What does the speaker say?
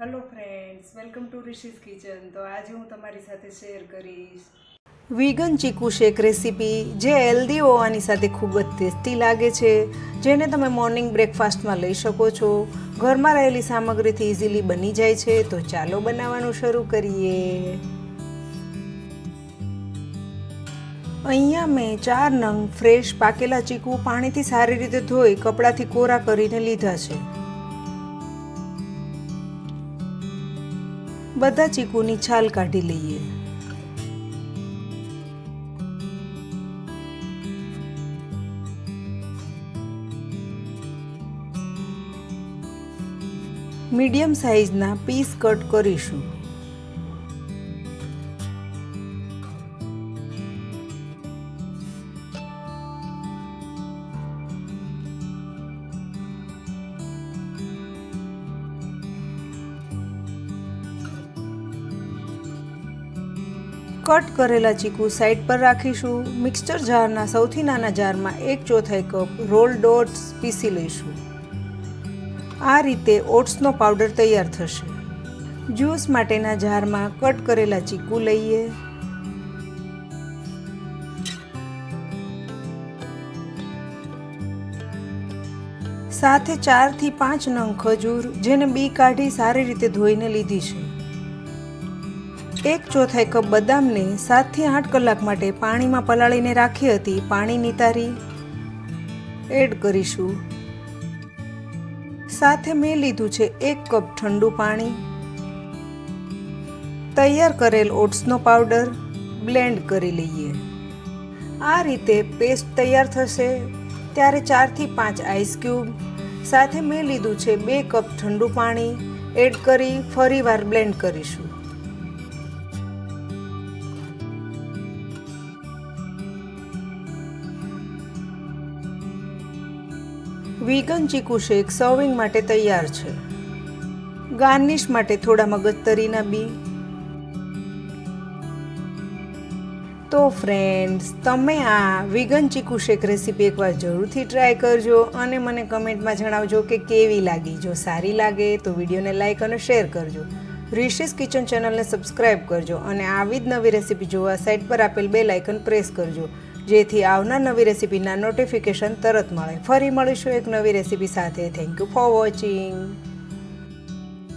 Hello friends welcome to Rishi's kitchen તો આજે હું તમારી સાથે શેર કરીશ. વીગન ચીકુ શેક રેસીપી જે હેલ્ધી હોવાની સાથે ખૂબ જ ટેસ્ટી લાગે છે, જેને તમે મોર્નિંગ બ્રેકફાસ્ટમાં લઈ શકો છો. ઘરમાં રહેલી સામગ્રીથી ઇઝીલી બની જાય છે, તો ચાલો બનાવવાનું શરૂ કરીએ. અહીંયા મેં ચાર નંગ ફ્રેશ પાકેલા ચીકુ પાણીથી સારી રીતે ધોઈ કપડાથી કોરા કરીને લીધા છે. બધા ચીકુની છાલ કાઢી લઈએ. મીડિયમ સાઇઝના પીસ કટ કરીશું. કટ કરેલા ચીકુ સાઈડ પર રાખીશું. મિક્સચર જારના સૌથી નાના જારમાં એક ચોથાઈ કપ રોલ ડોટ્સ પીસી લઈશું. આ રીતે ઓટ્સનો પાવડર તૈયાર થશે. જ્યુસ માટેના જારમાં કટ કરેલા ચીકુ લઈએ. સાથે ચારથી પાંચ નંગ ખજૂર, જેને બી કાઢી સારી રીતે ધોઈને લીધી છે. એક ચોથાઈ કપ બદામને સાતથી આઠ કલાક માટે પાણીમાં પલાળીને રાખી હતી પાણી નિતારી એડ કરીશું. સાથે મેં લીધું છે એક કપ ઠંડુ પાણી. તૈયાર કરેલ ઓટ્સનો પાવડર બ્લેન્ડ કરી લઈએ. આ રીતે પેસ્ટ તૈયાર થશે. ત્યારે ચારથી પાંચ આઈસ ક્યુબ. સાથે મેં લીધું છે બે કપ ઠંડુ પાણી. એડ કરી ફરીવાર બ્લેન્ડ કરીશું. વીગન ચીકુ શેક સર્વિંગ માટે તૈયાર છે. ગાર્નિશ માટે થોડા મગજતરીના બી. તો ફ્રેન્ડ્સ તમે આ વિગન ચીકુ શેક રેસીપી એકવાર જરૂરથી ટ્રાય કરજો અને મને કમેન્ટમાં જણાવજો કે કેવી લાગી. જો સારી લાગે તો વિડીયોને લાઇક અને શેર કરજો. રિશિસ કિચન ચેનલને સબસ્ક્રાઇબ કરજો અને આવી જ નવી રેસીપી જોવા સાઇટ પર આપેલ બે લાઇકન પ્રેસ કરજો. જેથી આવનાર નવી રેસીપીના નોટિફિકેશન તરત મળે. ફરી મળીશું એક નવી રેસીપી સાથે. Thank you for watching